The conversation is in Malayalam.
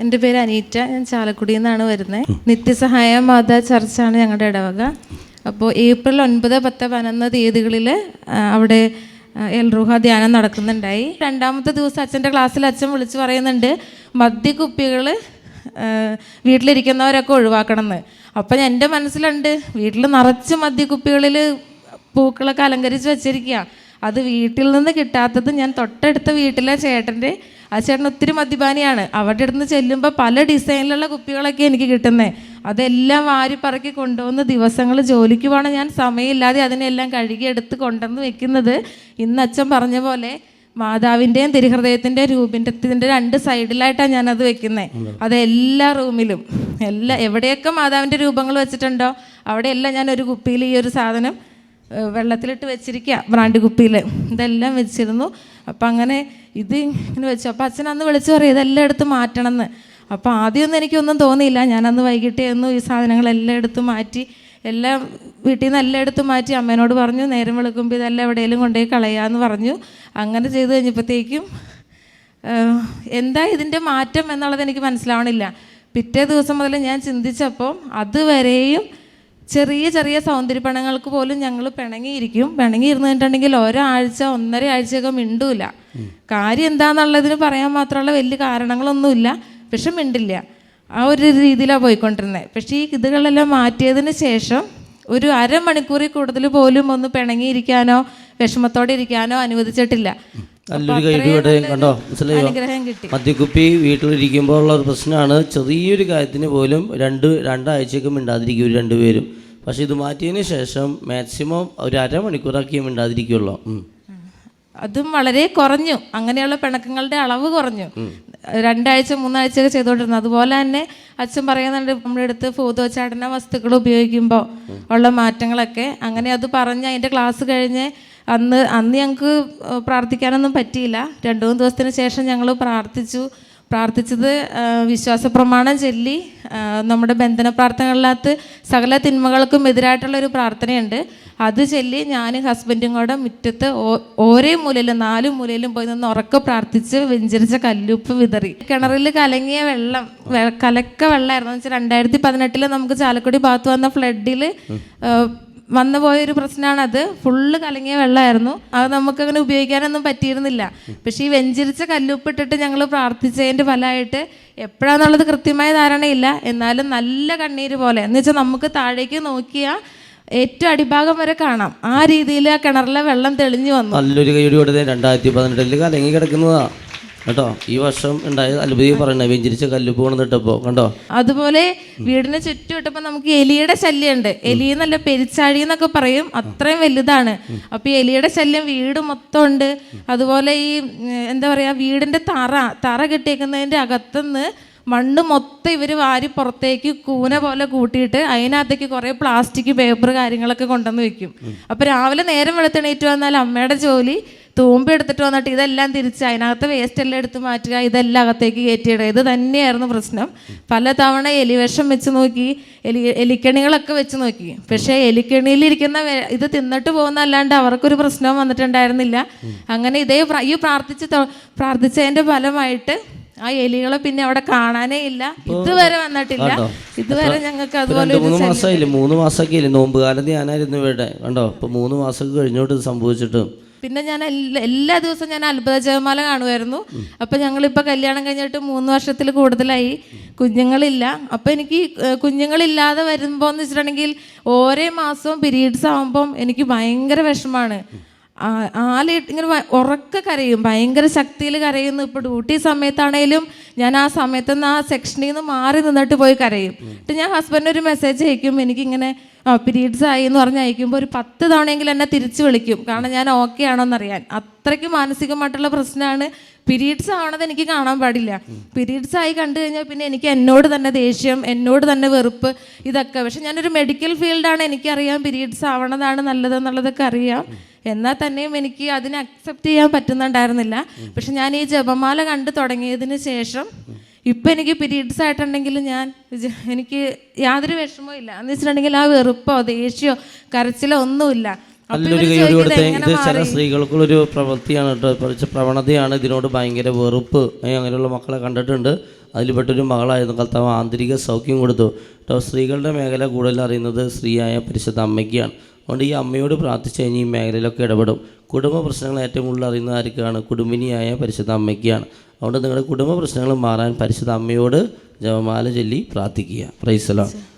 എന്റെ പേര് അനീറ്റ ഞാൻ ചാലക്കുടിയിൽ നിന്നാണ് വരുന്നത്. നിത്യസഹായ മാതാ ചർച്ചാണ് ഞങ്ങളുടെ ഇടവക. അപ്പോൾ ഏപ്രിൽ ഒൻപത് പത്ത് പതിനൊന്ന് തീയതികളിൽ അവിടെ എൽ എൽറുഹ ധ്യാനം നടക്കുന്നുണ്ടായി. രണ്ടാമത്തെ ദിവസം അച്ഛന്റെ ക്ലാസ്സിൽ അച്ഛൻ വിളിച്ച് പറയുന്നുണ്ട് മദ്യക്കുപ്പികൾ വീട്ടിലിരിക്കുന്നവരൊക്കെ ഒഴിവാക്കണം എന്ന് അപ്പം എന്റെ മനസ്സിലുണ്ട് വീട്ടിൽ നിറച്ച് മദ്യക്കുപ്പികളിൽ പൂക്കളൊക്കെ അലങ്കരിച്ച് വെച്ചിരിക്കുക അത് വീട്ടിൽ നിന്ന് കിട്ടാത്തത് ഞാൻ തൊട്ടടുത്ത വീട്ടിലെ ചേട്ടന്റെ ആ ചേട്ടൻ ഒത്തിരി മദ്യപാനിയാണ്. അവരുടെ അടുത്ത് ചെല്ലുമ്പോൾ പല ഡിസൈനിലുള്ള കുപ്പികളൊക്കെ എനിക്ക് കിട്ടുന്നത് അതെല്ലാം വാരി പറക്കി കൊണ്ടുവന്ന് ദിവസങ്ങൾ ജോലിക്ക് പോകണം ഞാൻ സമയമില്ലാതെ അതിനെല്ലാം കഴുകിയെടുത്ത് കൊണ്ടുവന്ന് വെക്കുന്നത്. ഇന്ന് അച്ഛൻ പറഞ്ഞ പോലെ മാതാവിന്റെയും തിരുഹൃദയത്തിന്റെ രൂപിന്റെ രണ്ട് സൈഡിലായിട്ടാണ് ഞാനത് വെക്കുന്നത് അത് എല്ലാ റൂമിലും. എല്ലാ എവിടെയൊക്കെ മാതാവിന്റെ രൂപങ്ങൾ വെച്ചിട്ടുണ്ടോ അവിടെയെല്ലാം ഞാൻ ഒരു കുപ്പിയിൽ ഈ ഒരു സാധനം വെള്ളത്തിലിട്ട് വെച്ചിരിക്കുക ബ്രാൻഡ് കുപ്പിയിൽ ഇതെല്ലാം വെച്ചിരുന്നു. അപ്പം അങ്ങനെ ഇത് ഇങ്ങനെ വെച്ചു. അപ്പം അച്ഛൻ അന്ന് വിളിച്ചു പറയും ഇതെല്ലാം എടുത്ത് മാറ്റണം എന്ന് അപ്പോൾ ആദ്യമൊന്നും എനിക്കൊന്നും തോന്നിയില്ല. ഞാനന്ന് വൈകിട്ടേ ഒന്നും ഈ സാധനങ്ങളെല്ലാം എടുത്ത് മാറ്റി എല്ലാം വീട്ടിൽ നിന്ന് എല്ലാം എടുത്ത് മാറ്റി അമ്മേനോട് പറഞ്ഞു നേരം വെളുക്കുമ്പോൾ ഇതെല്ലാം എവിടെയെങ്കിലും കൊണ്ടുപോയി കളയാമെന്ന് പറഞ്ഞു. അങ്ങനെ ചെയ്ത് കഴിഞ്ഞപ്പോഴത്തേക്കും എന്താ ഇതിന്റെ മാറ്റം എന്നുള്ളത് എനിക്ക് മനസ്സിലാവണില്ല. പിറ്റേ ദിവസം മുതൽ ഞാൻ ചിന്തിച്ചപ്പോൾ അതുവരെയും ചെറിയ ചെറിയ സൗന്ദര്യപ്പണങ്ങൾക്ക് പോലും ഞങ്ങൾ പിണങ്ങിയിരിക്കും. പിണങ്ങിയിരുന്നിട്ടുണ്ടെങ്കിൽ ഒരാഴ്ച ഒന്നര ആഴ്ചയൊക്കെ മിണ്ടൂല. കാര്യം എന്താണെന്നുള്ളതിന് പറയാൻ മാത്രമുള്ള വലിയ കാരണങ്ങളൊന്നുമില്ല. പക്ഷെ മിണ്ടില്ല. ആ ഒരു രീതിയിലാണ് പോയിക്കൊണ്ടിരുന്നത് പക്ഷേ ഈ ഇതുകളെല്ലാം മാറ്റിയതിന് ശേഷം ഒരു അരമണിക്കൂറിൽ കൂടുതൽ പോലും ഒന്ന് പിണങ്ങിയിരിക്കാനോ വിഷമത്തോടെ ഇരിക്കാനോ അനുവദിച്ചിട്ടില്ല. നല്ലൊരു കൈഡിയുടെ കണ്ടോ? മനസ്സിലായോ? മദ്യക്കുപ്പി വീട്ടിലിരിക്കുമ്പോൾ ഉള്ള ഒരു പ്രശ്നമാണ്. ചെറിയൊരു കാര്യത്തിന് പോലും രണ്ട് രണ്ടാഴ്ചയൊക്കെ മിണ്ടാതിരിക്കും ഒരു രണ്ടുപേരും. പക്ഷെ ഇത് മാറ്റിയതിന് ശേഷം മാക്സിമം ഒരു അരമണിക്കൂറാക്കിയേ മിണ്ടാതിരിക്കുള്ളൂ. അതും വളരെ കുറഞ്ഞു. അങ്ങനെയുള്ള പിണക്കങ്ങളുടെ അളവ് കുറഞ്ഞു. രണ്ടാഴ്ച മൂന്നാഴ്ചയൊക്കെ ചെയ്തുകൊണ്ടിരുന്നു. അതുപോലെ തന്നെ അച്ഛൻ പറയുന്നുണ്ട് നമ്മുടെ അടുത്ത് ഭൂതോച്ചാടന വസ്തുക്കൾ ഉപയോഗിക്കുമ്പോൾ ഉള്ള മാറ്റങ്ങളൊക്കെ. അങ്ങനെ അത് പറഞ്ഞ് അതിന്റെ ക്ലാസ് കഴിഞ്ഞ് അന്ന് അന്ന് ഞങ്ങൾക്ക് പ്രാർത്ഥിക്കാനൊന്നും പറ്റിയില്ല. രണ്ടു മൂന്ന് ദിവസത്തിന് ശേഷം ഞങ്ങൾ പ്രാർത്ഥിച്ചു. പ്രാർത്ഥിച്ചത് വിശ്വാസ പ്രമാണം ചൊല്ലി. നമ്മുടെ ബന്ധന പ്രാർത്ഥനകളിനകത്ത് സകല തിന്മകൾക്കും എതിരായിട്ടുള്ള ഒരു പ്രാർത്ഥനയുണ്ട്. അത് ചൊല്ലി ഞാനും ഹസ്ബൻഡും കൂടെ മുറ്റത്ത് ഓരേ മൂലയിലും നാല് മൂലയിലും പോയി നിന്ന് ഉറക്കെ പ്രാർത്ഥിച്ച് വെഞ്ചരിച്ച കല്ലുപ്പ് വിതറി. കിണറിൽ കലങ്ങിയ വെള്ളം കലക്ക വെള്ളമായിരുന്നു. എന്ന് വെച്ചാൽ രണ്ടായിരത്തി പതിനെട്ടിൽ നമുക്ക് ചാലക്കുടി ഭാഗത്ത് വന്ന ഫ്ലഡിൽ വന്നു പോയൊരു പ്രശ്നമാണത് ഫുള്ള് കലങ്ങിയ വെള്ളമായിരുന്നു അത് നമുക്കങ്ങനെ ഉപയോഗിക്കാനൊന്നും പറ്റിയിരുന്നില്ല. പക്ഷേ ഈ വെഞ്ചരിച്ച കല്ലുപ്പിട്ടിട്ട് ഞങ്ങൾ പ്രാർത്ഥിച്ചതിന്റെ ഫലമായിട്ട് എപ്പോഴാന്നുള്ളത് കൃത്യമായ ധാരണയില്ല. എന്നാലും നല്ല കണ്ണീര് പോലെ. എന്ന് വെച്ചാൽ നമുക്ക് താഴേക്ക് നോക്കിയാൽ ഏറ്റവും അടിഭാഗം വരെ കാണാം. ആ രീതിയിൽ ആ കിണറിലെ വെള്ളം തെളിഞ്ഞു വന്നു. നല്ലൊരു കൈയോടെ രണ്ടായിരത്തി പതിനെട്ടിൽ കലങ്ങി കിടക്കുന്നതാ. കേട്ടോ ഈ വർഷം ഉണ്ടായ അത്ഭുതം പറയണ വെഞ്ചിരിച്ച കല്ലുപ്പ് കൊണ്ടിട്ടപ്പോൾ കണ്ടോ? അതുപോലെ വീടിന് ചുറ്റും ഇട്ടപ്പോ നമുക്ക് എലിയുടെ ശല്യമുണ്ട്. എലി എന്നല്ല പെരിച്ചാഴി എന്നൊക്കെ പറയും. അത്രയും വലുതാണ്. അപ്പൊ ഈ എലിയുടെ ശല്യം വീട് മൊത്തം ഉണ്ട്. അതുപോലെ ഈ എന്താ പറയാ വീടിന്റെ തറ തറ കെട്ടിയേക്കുന്നതിന്റെ അകത്തുനിന്ന് മണ്ണ് മൊത്തം ഇവർ വാരി പുറത്തേക്ക് കൂന പോലെ കൂട്ടിയിട്ട് അതിനകത്തേക്ക് കുറേ പ്ലാസ്റ്റിക് പേപ്പർ കാര്യങ്ങളൊക്കെ കൊണ്ടുവന്ന് വെക്കും. അപ്പോൾ രാവിലെ നേരം വെളുത്തെണീറ്റ് വന്നാൽ അമ്മയുടെ ജോലി തൂമ്പ എടുത്തിട്ട് വന്നിട്ട് ഇതെല്ലാം തിരിച്ച് അതിനകത്ത് വേസ്റ്റ് എല്ലാം എടുത്ത് മാറ്റുക ഇതെല്ലാം അകത്തേക്ക് കയറ്റിയിടുക. ഇത് തന്നെയായിരുന്നു പ്രശ്നം. പല തവണ എലിവിഷം വെച്ച് നോക്കി എലി എലിക്കണികളൊക്കെ വെച്ച് നോക്കി. പക്ഷേ എലിക്കണിയിലിരിക്കുന്ന ഇത് തിന്നിട്ട് പോകുന്ന അല്ലാണ്ട് അവർക്കൊരു പ്രശ്നവും വന്നിട്ടുണ്ടായിരുന്നില്ല. അങ്ങനെ ഇതേ ഈ പ്രാർത്ഥിച്ച് പ്രാർത്ഥിച്ചതിന്റെ പ്രാർത്ഥിച്ചതിന്റെ ഫലമായിട്ട് ആ എലികളെ പിന്നെ അവിടെ കാണാനേ ഇല്ല. ഇതുവരെ വന്നിട്ടില്ല. ഇതുവരെ ഞങ്ങൾക്ക് അതുപോലെ മൂന്ന് മാസമായില്ലേ? മൂന്ന് മാസമൊക്കെ ഇല്ലേ? നോമ്പ് കാലത്ത് ഞാനായിരുന്നു ഇവിടെ. കണ്ടോ? ഇപ്പൊ മൂന്ന് മാസം കഴിഞ്ഞോട്ട് സംഭവിച്ചിട്ട്. പിന്നെ ഞാൻ എല്ലാ ദിവസവും ഞാൻ അത്ഭുത ജപമാല കാണുമായിരുന്നു. അപ്പം ഞങ്ങളിപ്പോൾ കല്യാണം കഴിഞ്ഞിട്ട് മൂന്ന് വർഷത്തിൽ കൂടുതലായി. കുഞ്ഞുങ്ങളില്ല. അപ്പം എനിക്ക് കുഞ്ഞുങ്ങളില്ലാതെ വരുമ്പോൾ എന്ന് വെച്ചിട്ടുണ്ടെങ്കിൽ ഓരോ മാസവും പീരീഡ്സ് ആകുമ്പം എനിക്ക് ഭയങ്കര വിഷമാണ്. ആ- ആലിട്ട് ഇങ്ങനെ ഉറക്ക ഉറക്കെ കരയും. ഭയങ്കര ശക്തിയിൽ കരയുന്നു. ഇപ്പോൾ ഡ്യൂട്ടി സമയത്താണേലും ഞാൻ ആ സമയത്ത് നിന്ന് ആ സെക്ഷനിൽ നിന്ന് മാറി നിന്നിട്ട് പോയി കരയും. എന്നിട്ട് ഞാൻ ഹസ്ബൻഡിന് ഒരു മെസ്സേജ് അയക്കും. എനിക്കിങ്ങനെ പീരീഡ്സ് ആയി എന്ന് പറഞ്ഞ് അയക്കുമ്പോൾ ഒരു പത്ത് തവണയെങ്കിലും എന്നെ തിരിച്ചു വിളിക്കും. കാരണം ഞാൻ ഓക്കെ ആണോ എന്നറിയാൻ അത്രയ്ക്ക് മാനസികമായിട്ടുള്ള പ്രശ്നമാണ്. പീരീഡ്സ് ആവണത് എനിക്ക് കാണാൻ പാടില്ല. പീരീഡ്സ് ആയി കണ്ടു കഴിഞ്ഞാൽ പിന്നെ എനിക്ക് എന്നോട് തന്നെ ദേഷ്യം എന്നോട് തന്നെ വെറുപ്പ് ഇതൊക്കെ. പക്ഷെ ഞാനൊരു മെഡിക്കൽ ഫീൽഡാണ് എനിക്കറിയാം. പീരീഡ്സ് ആവണതാണ് നല്ലതെന്നുള്ളതൊക്കെ അറിയാം. എന്നാൽ തന്നെയും എനിക്ക് അതിനെ അക്സെപ്റ്റ് ചെയ്യാൻ പറ്റുന്നുണ്ടായിരുന്നില്ല. പക്ഷെ ഞാൻ ഈ ജപമാല കണ്ടു തുടങ്ങിയതിന് ശേഷം ഇപ്പം എനിക്ക് പീരീഡ്സ് ആയിട്ടുണ്ടെങ്കിൽ ഞാൻ എനിക്ക് യാതൊരു വിഷമവും ഇല്ല. എന്ന് വെച്ചിട്ടുണ്ടെങ്കിൽ ആ വെറുപ്പോ ദേഷ്യമോ കരച്ചിലോ ഒന്നുമില്ല. കൊടുത്ത് കൈ ചോദിക്കും, കൊടുത്തേ ഇത് ചില സ്ത്രീകൾക്കുള്ള ഒരു പ്രവൃത്തിയാണ് കേട്ടോ കുറച്ച് പ്രവണതയാണ്. ഇതിനോട് ഭയങ്കര വെറുപ്പ്. അങ്ങനെയുള്ള മക്കളെ കണ്ടിട്ടുണ്ട്. അതിൽപ്പെട്ടൊരു മകളായിരുന്നു. കർത്താവ് ആന്തരിക സൗഖ്യം കൊടുത്തു. കേട്ടോ സ്ത്രീകളുടെ മേഖല കൂടുതൽ അറിയുന്നത് സ്ത്രീയായ പരിശുദ്ധ അമ്മയ്ക്കാണ്. അതുകൊണ്ട് ഈ അമ്മയോട് പ്രാർത്ഥിച്ച് കഴിഞ്ഞ് ഈ മേഖലയിലൊക്കെ ഇടപെടും. കുടുംബ പ്രശ്നങ്ങൾ ഏറ്റവും കൂടുതൽ അറിയുന്ന ആർക്കാണ് കുടുംബിനിയായ പരിശുദ്ധ അമ്മയ്ക്കാണ്. അതുകൊണ്ട് നിങ്ങളുടെ കുടുംബ പ്രശ്നങ്ങൾ മാറാൻ പരിശുദ്ധ അമ്മയോട് ജപമാല ചൊല്ലി പ്രാർത്ഥിക്കുക. പ്രൈസലോ